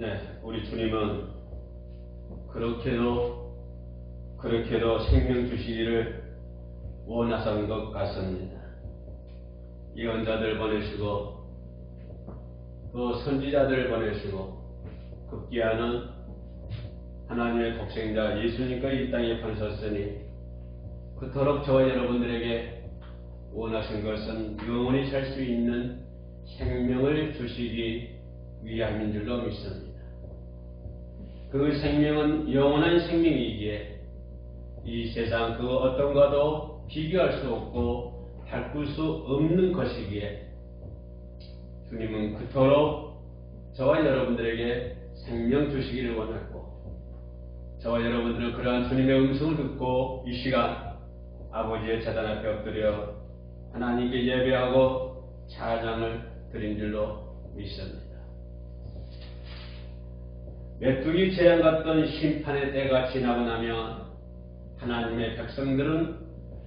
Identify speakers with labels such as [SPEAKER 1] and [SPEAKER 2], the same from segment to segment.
[SPEAKER 1] 네, 우리 주님은 그렇게도 그렇게도 생명 주시기를 원하신 것 같습니다. 예언자들 보내시고 또 선지자들 보내시고 급기야는 하나님의 독생자 예수님과 이 땅에 번셨으니 그토록 저와 여러분들에게 원하신 것은 영원히 살 수 있는 생명을 주시기 위함인 줄로 믿습니다. 그 생명은 영원한 생명이기에 이 세상 그 어떤 것도 비교할 수 없고 바꿀 수 없는 것이기에 주님은 그토록 저와 여러분들에게 생명 주시기를 원했고 저와 여러분들은 그러한 주님의 음성을 듣고 이 시간 아버지의 재단 앞에 엎드려 하나님께 예배하고 찬양을 드린 줄로 믿습니다. 메뚜기 재앙 같던 심판의 때가 지나고 나면 하나님의 백성들은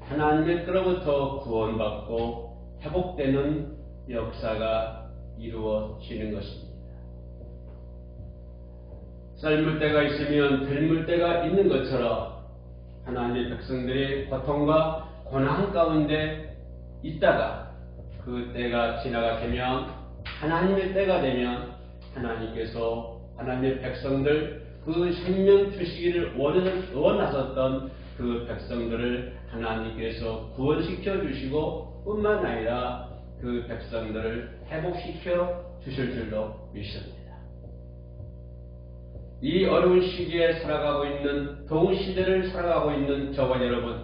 [SPEAKER 1] 하나님의 때로부터 구원받고 회복되는 역사가 이루어지는 것입니다. 썰물 때가 있으면 들물 때가 있는 것처럼 하나님의 백성들이 고통과 고난 가운데 있다가 그 때가 지나가 되면 하나님의 때가 되면 하나님께서 하나님의 백성들 그 생명 주시기를 원하셨던 그 백성들을 하나님께서 구원시켜 주시고 뿐만 아니라 그 백성들을 회복시켜 주실 줄로 믿습니다. 이 어려운 시기에 살아가고 있는 더운 시대를 살아가고 있는 저와 여러분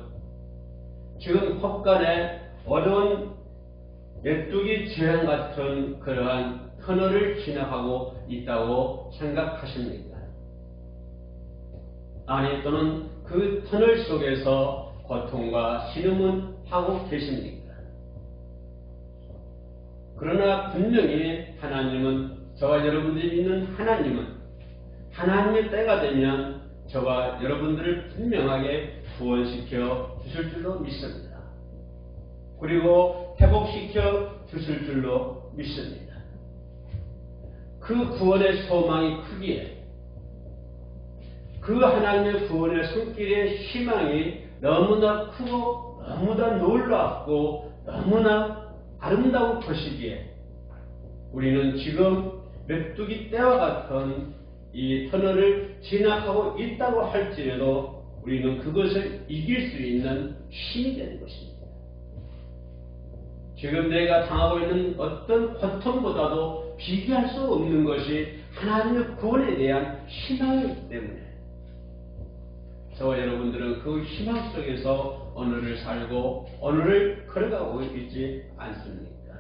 [SPEAKER 1] 지금 혹간에 어려운 메뚜기 재앙 같은 그러한 터널을 지나가고 있다고 생각하십니까? 아니 또는 그 터널 속에서 고통과 신음은 하고 계십니까? 그러나 분명히 하나님은 저와 여러분들이 믿는 하나님은 하나님의 때가 되면 저와 여러분들을 분명하게 구원시켜 주실 줄로 믿습니다. 그리고 회복시켜 주실 줄로 믿습니다. 그 구원의 소망이 크기에 그 하나님의 구원의 손길의 희망이 너무나 크고 너무나 놀랍고 너무나 아름다운 것이기에 우리는 지금 메뚜기 때와 같은 이 터널을 지나가고 있다고 할지라도 우리는 그것을 이길 수 있는 힘이 되는 것입니다. 지금 내가 당하고 있는 어떤 고통보다도 비교할 수 없는 것이 하나님의 구원에 대한 희망이기 때문에 저와 여러분들은 그 희망 속에서 오늘을 살고 오늘을 걸어가고 있지 않습니까?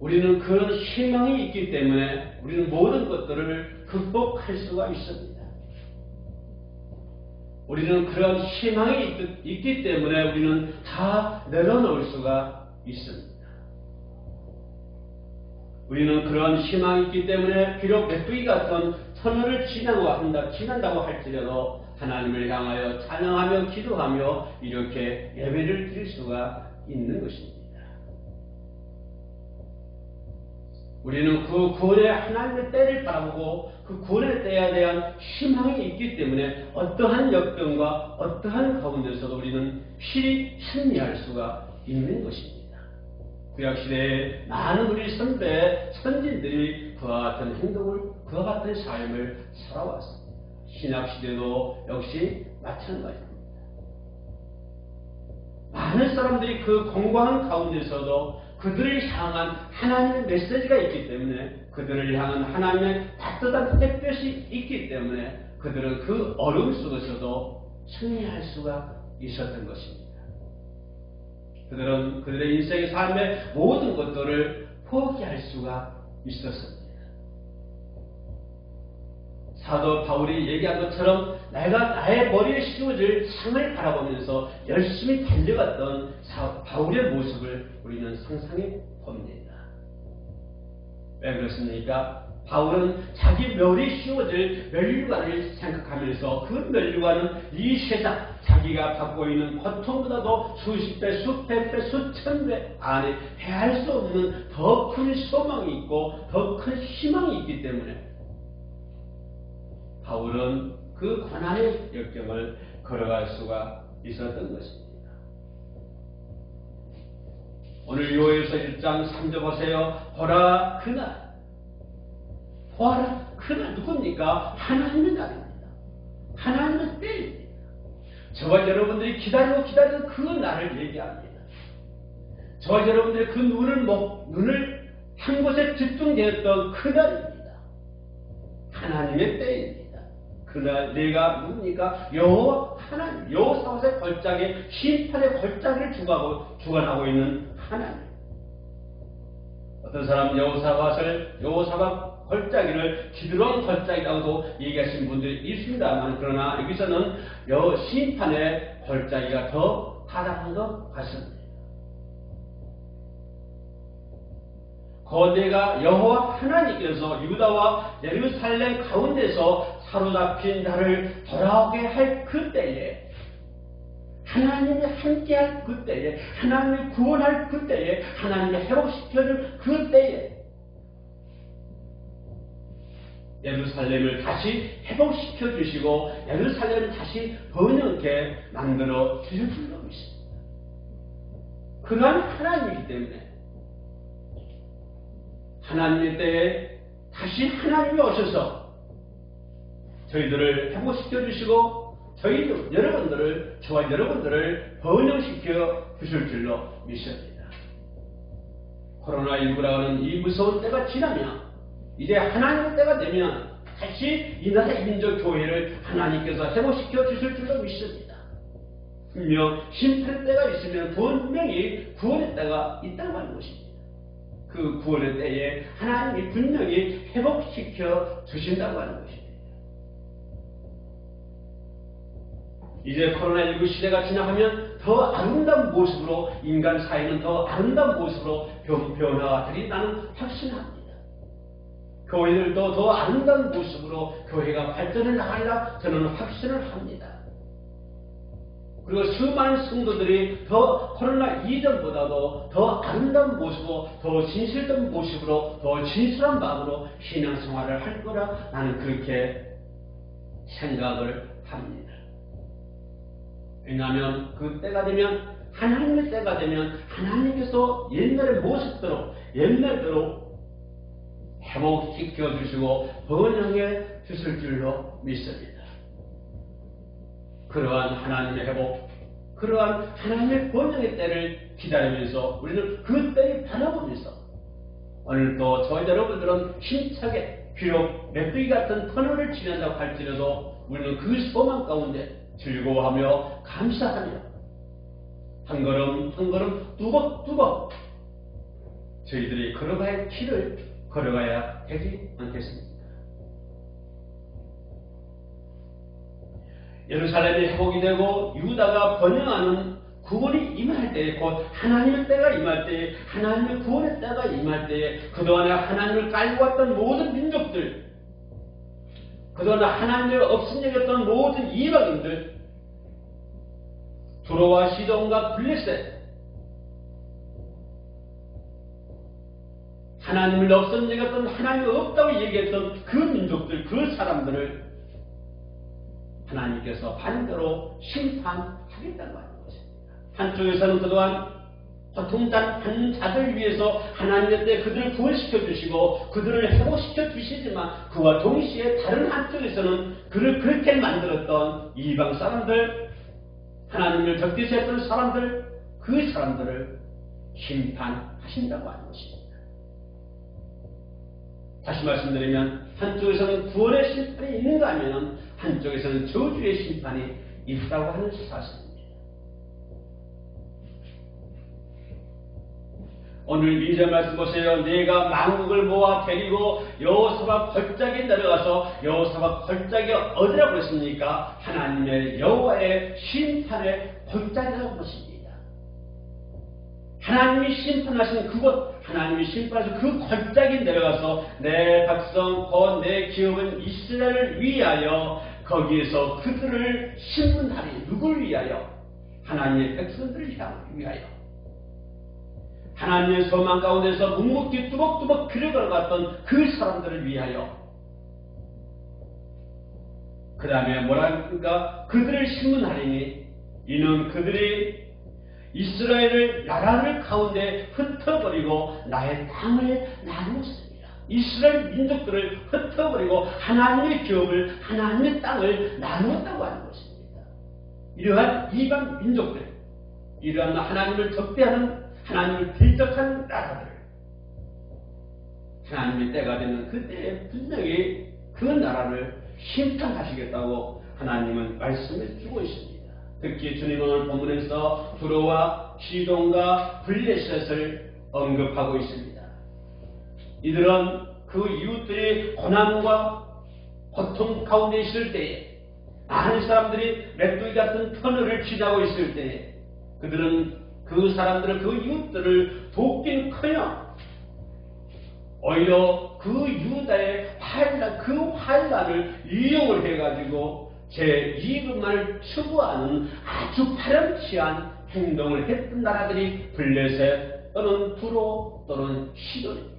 [SPEAKER 1] 우리는 그런 희망이 있기 때문에 우리는 모든 것들을 극복할 수가 있습니다. 우리는 그런 희망이 있, 기 때문에 우리는 다 내려놓을 수가 있습니다. 우리는 그런 희망이 있기 때문에 비록 메뚜기 같은 터널을 지나고 한다, 지난다고 할지라도 하나님을 향하여 찬양하며 기도하며 이렇게 예배를 드릴 수가 있는 것입니다. 우리는 그 구원의 하나님의 때를 바라보고 그 구원의 때에 대한 희망이 있기 때문에 어떠한 역병과 어떠한 가운데서도 우리는 필히 승리할 수가 있는 것입니다. 구약시대에 많은 우리 선배, 선진들이 그와 같은 행동을, 그와 같은 삶을 살아왔습니다. 신약시대도 역시 마찬가지입니다. 많은 사람들이 그 공고한 가운데서도 그들을 향한 하나님의 메시지가 있기 때문에 그들을 향한 하나님의 따뜻한 햇볕이 있기 때문에 그들은 그 어려움 속에서도 승리할 수가 있었던 것입니다. 그들은 그들의 인생의 삶의 모든 것들을 포기할 수가 있었습니다. 사도 바울이 얘기한 것처럼 내가 나의 머리에 씌워질 상을 바라보면서 열심히 달려갔던 바울의 모습을 우리는 상상해 봅니다. 왜 그렇습니까? 바울은 자기 멸이 씌워질 멸류관을 생각하면서 그 멸류관은 이 세상, 자기가 받고 있는 고통보다도 수십 배, 수백 배, 수천 배 안에 헤아릴 수 없는 더 큰 소망이 있고 더 큰 희망이 있기 때문에 바울은 그 고난의 역경을 걸어갈 수가 있었던 것입니다. 오늘 요에서 1장 3절 보세요. 보라 그날 보아라 그날 누굽니까? 하나님의 날입니다. 하나님의 때입니다. 저와 여러분들이 기다리고 기다리는 그 날을 얘기합니다. 저와 여러분들이 그 눈을 목, 눈을 한 곳에 집중되었던 그 날입니다. 하나님의 때입니다. 그날 내가 누굽니까? 여호와 하나님, 여호사밧의 걸작에 심판의 걸작을 주관하고, 주관하고 있는 하나님. 어떤 사람 여호사밧을 여호사밧 걸작이를 기드론 걸작이라고도 얘기하신 분들이 있습니다만 그러나 여기서는 여 심판의 걸작이가 더 타당한 것 같습니다. 거대가 여호와 하나님께서 유다와 예루살렘 가운데서 사로잡힌 자를 돌아오게 할 그때에 하나님이 함께할 그때에 하나님이 구원할 그때에 하나님이 회복시켜줄 그때에 예루살렘을 다시 회복시켜 주시고 예루살렘을 다시 번영케 만들어 주실 줄로 믿습니다. 그러한 하나님이기 때문에 하나님의 때에 다시 하나님이 오셔서 저희들을 회복시켜 주시고 저희들 여러분들을 저와 여러분들을 번영시켜 주실 줄로 믿습니다. 코로나19라고 하는 이 무서운 때가 지나면 이제 하나님의 때가 되면 다시 이 나라 민족 교회를 하나님께서 회복시켜 주실 줄로 믿습니다. 분명 심판의 때가 있으면 분명히 구원의 때가 있다고 하는 것입니다. 그 구원의 때에 하나님이 분명히 회복시켜 주신다고 하는 것입니다. 이제 코로나19 시대가 지나가면 더 아름다운 모습으로 인간 사회는 더 아름다운 모습으로 변화가 되리라는 확신합니다. 교회들도 더 아름다운 모습으로 교회가 발전을 나가리라 저는 확신을 합니다. 그리고 수많은 성도들이 더 코로나 이전보다도 더 아름다운 모습으로 더 진실된 모습으로 더 진실한 마음으로 신앙생활을 할 거라 나는 그렇게 생각을 합니다. 왜냐하면 그 때가 되면 하나님의 때가 되면 하나님께서 옛날의 모습대로 옛날대로 회복시켜 주시고 번영해 주실 줄로 믿습니다. 그러한 하나님의 회복, 그러한 하나님의 번영의 때를 기다리면서 우리는 그 때를 바라보면서 오늘도 저희 여러분들은 힘차게 비록 메뚜기 같은 터널을 지낸다고 할지라도 우리는 그 소망 가운데 즐거워하며 감사하며 한 걸음 한 걸음 뚜벅뚜벅 저희들이 걸어갈 길을 걸어가야 되지 않겠습니까? 예루살렘이 회복이 되고 유다가 번영하는 구원이 임할 때에 곧 하나님의 때가 임할 때에 하나님의 구원의 때가 임할 때에 그동안에 하나님을 깔고 왔던 모든 민족들 그동안 하나님을 없음 여겼던 모든 이방인들 두로와 시돈과 블레셋 하나님을 없음 여겼던 하나님이 없다고 얘기했던 그 민족들 그 사람들을 하나님께서 반대로 심판하겠다는 하는 것입니다. 한쪽에서는 그동안 고통당한 자들 위해서 하나님의 때 그들을 구원시켜 주시고 그들을 회복시켜 주시지만 그와 동시에 다른 한쪽에서는 그를 그렇게 만들었던 이방 사람들 하나님을 적대시했던 사람들 그 사람들을 심판하신다고 하는 것입니다. 다시 말씀드리면 한쪽에서는 구원의 심판이 있는가 하면 한쪽에서는 저주의 심판이 있다고 하는 사실입니다. 오늘 이절 말씀 보세요. 내가 만국을 모아 데리고 여호사박 걸작에 내려가서 여호사박 걸작이 어디라고 그랬습니까? 하나님의 여호와의 심판의 걸작이라고 그랬습니다. 하나님이 심판하신 그곳, 하나님이 심판하신 그 걸작에 내려가서 내 백성 곧 내 기업은 이스라엘을 위하여 거기에서 그들을 신문하리. 누굴 위하여? 하나님의 백성들을 위하여. 하나님의 소망 가운데서 묵묵히 뚜벅뚜벅 길을 걸어갔던 그 사람들을 위하여. 그 다음에 뭐랄까? 그들을 신문하리니 이는 그들이 이스라엘을 나라를 가운데 흩어버리고 나의 땅을 나누었습니다. 이스라엘 민족들을 흩어버리고 하나님의 기업을 하나님의 땅을 나누었다고 하는 것입니다. 이러한 이방 민족들, 이러한 하나님을 적대하는 하나님을 대적하는 나라들, 하나님의 때가 되는 그때에 분명히 그 나라를 심판하시겠다고 하나님은 말씀해 주고 있습니다. 특히 주님은 오늘 본문에서 두로와 시동과 블레셋을 언급하고 있습니다. 이들은 그 이웃들이 고난과 고통 가운데 있을 때에 많은 사람들이 메뚜기 같은 터널을 지나고 있을 때에 그들은 그 사람들을 그 이웃들을 돕긴커녕 오히려 그 유다의 환란 그 환란을 이용을 해가지고 제 이익만을 추구하는 아주 파렴치한 행동을 했던 나라들이 블레셋 또는 두로 또는 시돈입니다.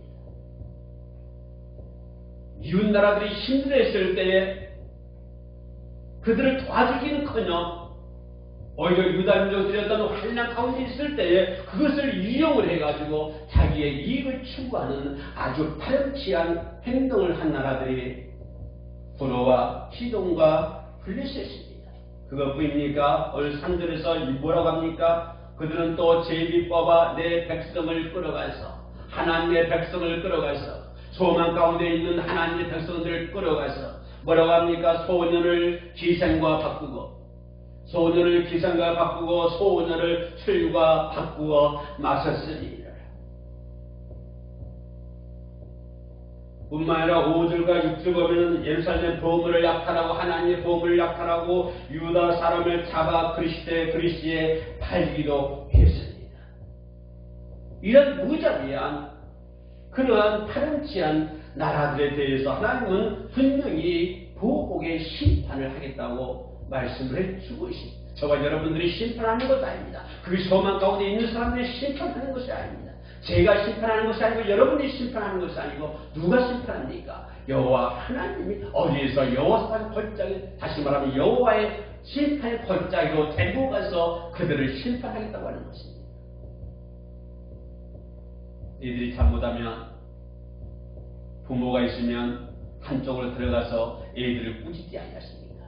[SPEAKER 1] 이웃 나라들이 힘들었을 때에 그들을 도와주기는커녕 오히려 유다 민족들이 어떤 환란 가운데 있을 때에 그것을 이용을 해가지고 자기의 이익을 추구하는 아주 파렴치한 행동을 한 나라들이 두로와 시돈과 블레셋입니다. 그것뿐입니까? 오늘 3절에서 뭐라고 합니까? 그들은 또 제비 뽑아 내 백성을 끌어가서 하나님의 백성을 끌어가서 소망 가운데 있는 하나님의 백성들을 끌어가서 뭐라고 합니까? 소년을 기생과 바꾸고 소년을 기생과 바꾸고 소년을 술과 바꾸어 마셨으니 뿐만 아니라 5절과 6절 보면 예루살렘 보물을 약탈하고 하나님의 보물을 약탈하고 유다 사람을 잡아 그리스도의 그리스에 팔기도 했습니다. 이런 무자비한 그러한 파렴치한 나라들에 대해서 하나님은 분명히 보복의 심판을 하겠다고 말씀을 해주고 있습니다. 저와 여러분들이 심판하는 것이 아닙니다. 그 소망 가운데 있는 사람들이 심판하는 것이 아닙니다. 제가 심판하는 것이 아니고 여러분이 심판하는 것이 아니고 누가 심판합니까? 여호와 하나님이 어디에서 여호와의 골짜기 다시 말하면 여호와의 심판의 골짜기로 데리고 가서 그들을 심판하겠다고 하는 것입니다. 이들이 잘못하면 부모가 있으면 한쪽으로 들어가서 애들을 꾸짖지 않겠습니까?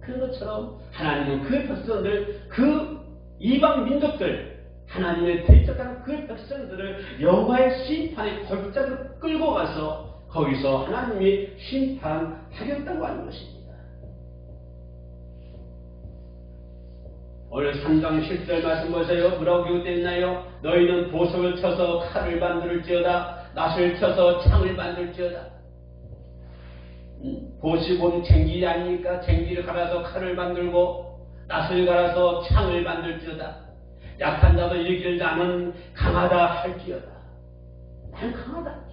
[SPEAKER 1] 그런 것처럼 하나님은 그 백성들, 그 이방 민족들, 하나님의 대적하는 그 백성들을 여호와의 심판의 골짜기로 끌고 가서 거기서 하나님이 심판하겠다고 하는 것입니다. 오늘 3장 10절 말씀 보세요. 뭐라고 기록되나요 너희는 보석을 쳐서 칼을 만들지어다. 낫을 쳐서 창을 만들지어다. 음, 보시본 쟁기 아닙니까? 쟁기를 갈아서 칼을 만들고 낫을 갈아서 창을 만들지어다. 약한 자도 이르기를 나는 강하다 할지어다. 나는 강하다 할지어다.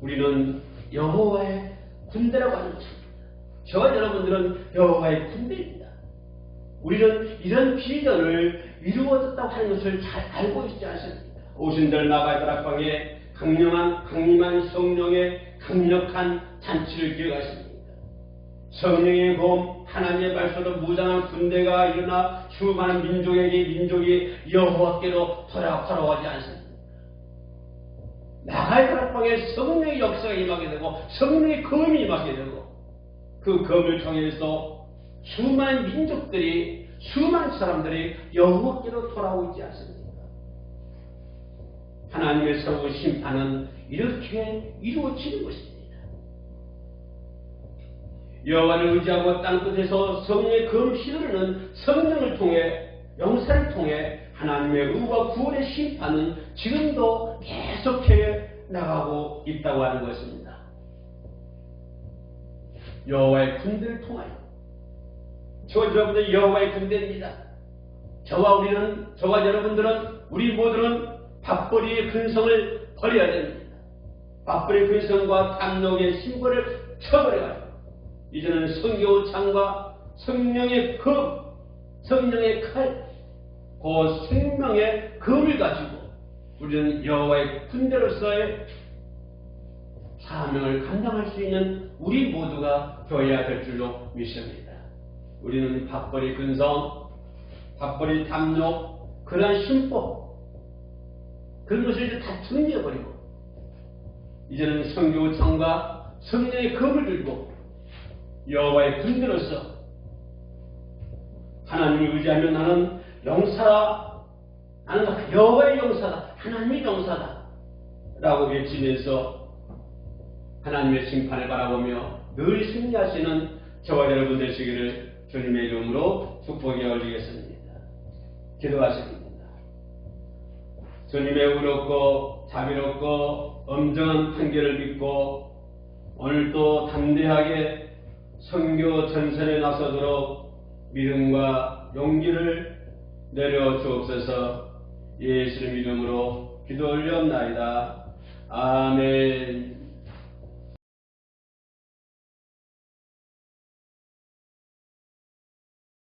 [SPEAKER 1] 우리는 여호와의 군대라고 하는 것입니다. 저와 여러분들은 여호와의 군대입니다. 우리는 이런 비전을 이루어졌다고 하는 것을 잘 알고 있지 않습니까? 오신들 나가의 다락방에 강력한 강림한 성령의 강력한 잔치를 기억하십니까? 성령의 검 하나님의 말씀으로 무장한 군대가 일어나 수많은 민족에게 민족이 여호와께로 돌아, 걸어가지 않습니다. 나갈 다락방에 성령의 역사가 임하게 되고 성령의 검이 임하게 되고 그 검을 통해서 수많은 민족들이 수많은 사람들이 여호와께로 돌아오고 있지 않습니까? 하나님의 새로운 심판은 이렇게 이루어지는 것입니다. 여호와를 의지하고 땅끝에서 성령의 검시 흐르는 성령을 통해 영사를 통해 하나님의 의와 구원의 심판은 지금도 계속해 나가고 있다고 하는 것입니다. 여호와의 군대를 통하여 저 여러분들 여호와의 군대입니다. 저와 우리는, 저와 여러분들은, 우리 모두는 밥벌이의 근성을 버려야 됩니다. 밥벌이의 근성과 탐욕의 심벌을 쳐버려가지고, 이제는 성교창과 성령의 금, 성령의 칼, 그 생명의 금을 가지고 우리는 여호와의 군대로서의 사명을 감당할 수 있는 우리 모두가 되어야 될 줄로 믿습니다. 우리는 밥벌이 근성, 밥벌이 탐욕, 그러한 신법, 그런 것을 이제 다 정리해버리고, 이제는 성교청과 성령의 검을 들고, 여호와의 군대로서 하나님을 의지하며 나는 용사다. 나는 여호와의 용사다. 하나님의 용사다. 라고 외치면서 하나님의 심판을 바라보며 늘 승리하시는 저와 여러분 되시기를 주님의 이름으로 축복에 올리겠습니다. 기도하십니다. 주님의 의롭고 자비롭고 엄정한 판결을 믿고 오늘도 담대하게 선교 전선에 나서도록 믿음과 용기를 내려 주옵소서 예수님 이름으로 기도 올렸나이다. 아멘.